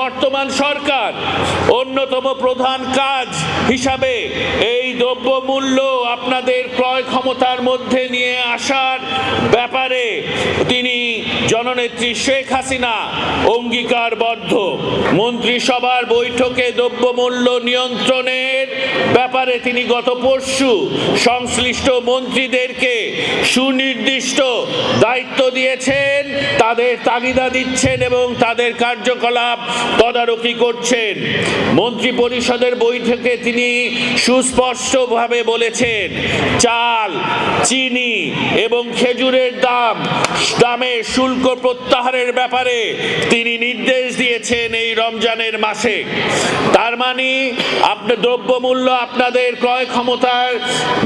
বর্তমান সরকার অন্যতম প্রধান কাজ হিসাবে এই দ্রব্যমূল্য আপনাদের ক্রয় ক্ষমতার মধ্যে নিয়ে আসার ব্যাপারে তিনি জননেত্রী শেখ হাসিনা অঙ্গীকারবদ্ধ। মন্ত্রিসভার বৈঠকে দ্রব্যমূল্য নিয়ন্ত্রণের ব্যাপারে তিনি গত পরশু সংশ্লিষ্ট মন্ত্রীদেরকে সুনির্দিষ্ট দায়িত্ব দিয়েছেন। তাদের তাগিদা দিচ্ছেন এবং তাদের কার্যকলাপ তদারকি করছেন। মন্ত্রী পরিষদের বৈঠকে তিনি সুস্পষ্টভাবে বলেছেন, চাল, চিনি এবং খেজুরের দাম দামের শুল্ক প্রত্যাহারের ব্যাপারে তিনি নির্দেশ দিয়েছেন এই রমজানের মাসে। তার মানে আপনার দ্রব্যমূল্য আপনাদের ক্রয় ক্ষমতার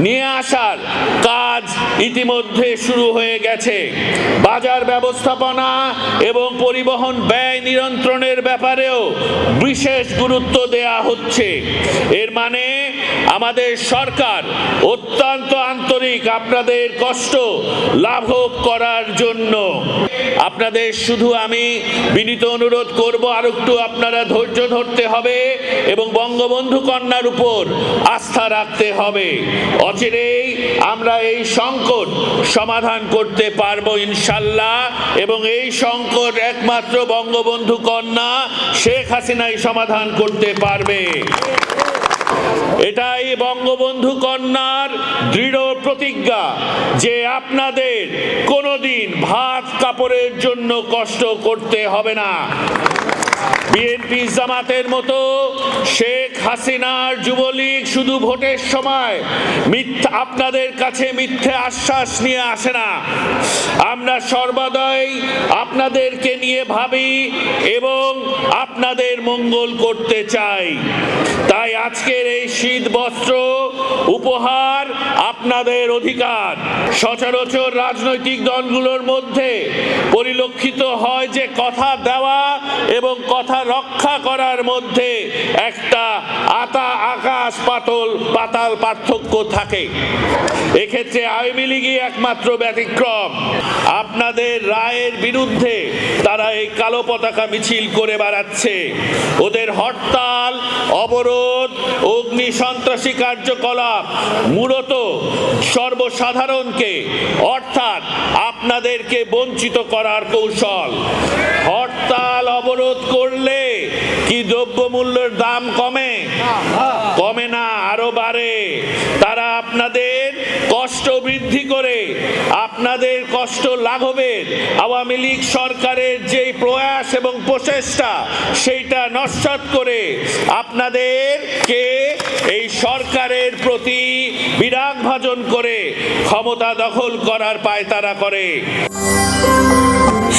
নিয়ে আসার কাজ ইতিমধ্যে শুরু হয়ে গেছে। বাজার ব্যবস্থাপনা এবং পরিবহন ব্যয় নিয়ন্ত্রণের ব্যাপারেও বিশেষ গুরুত্ব দেয়া হচ্ছে। এর মানে আমাদের সরকার অত্যন্ত আন্তরিক আপনাদের কষ্ট লাঘব করার জন্য। আপনাদের শুধু আমি বিনীত অনুরোধ করব, আর একটু আপনারা ধৈর্য ধরতে হবে এবং বঙ্গবন্ধু কন্যার উপর আস্থা রাখতে হবে। অচিরেই আমরা এই সংকট সমাধান করতে পারব ইনশাল্লাহ এবং এই সংকট একমাত্র বঙ্গবন্ধু কন্যা শেখ হাসিনাই সমাধান করতে পারবে। এটাই বঙ্গবন্ধু কন্যার দৃঢ় প্রতিজ্ঞা যে আপনাদের কোনোদিন ভাত কাপড়ের জন্য কষ্ট করতে হবে না। বিএনপি জামাতের মতো শেখ হাসিনার যুবলীগ শুধু ভোটের সময় মিথ্যা, আপনাদের কাছে মিথ্যে আশ্বাস নিয়ে আসে না। আমরা সর্বদাই আপনাদেরকে নিয়ে ভাবি এবং আপনাদের মঙ্গল করতে চাই। তাই আজকের এই শীত বস্ত্র উপহার আপনাদের অধিকার। সচরাচর রাজনৈতিক দলগুলোর মধ্যে পরিলক্ষিত হয় যে কথা দেওয়া এবং কথা রক্ষা করার মধ্যে একটা আতা আকাশ পাতল পাতাল পার্থক্য থাকে। এক্ষেত্রে আওয়ামী লীগই একমাত্র ব্যতিক্রম। আপনাদের রায়ের বিরুদ্ধে তারা এই কালো পতাকা মিছিল করে বেড়াচ্ছে। ওদের হরতাল, অবরোধ, অগ্নি সন্ত্রাসী কার্যকলাপ মূলত সর্বসাধারণকে অর্থাৎ আপনাদেরকে বঞ্চিত করার কৌশল। হরতাল অবরোধ করলে কি দ্রব্যমূল্যের দাম কমে? কমে না, আরও বাড়ে। তারা আপনাদের কষ্ট বৃদ্ধি করে, আপনাদের কষ্ট লাঘবের। আওয়ামী লীগ সরকারের যে প্রয়াস এবং প্রচেষ্টা, সেইটা নস্বাত করে আপনাদেরকে এই সরকারের প্রতি বিরাগ ভাজন করে ক্ষমতা দখল করার পায়তারা করে।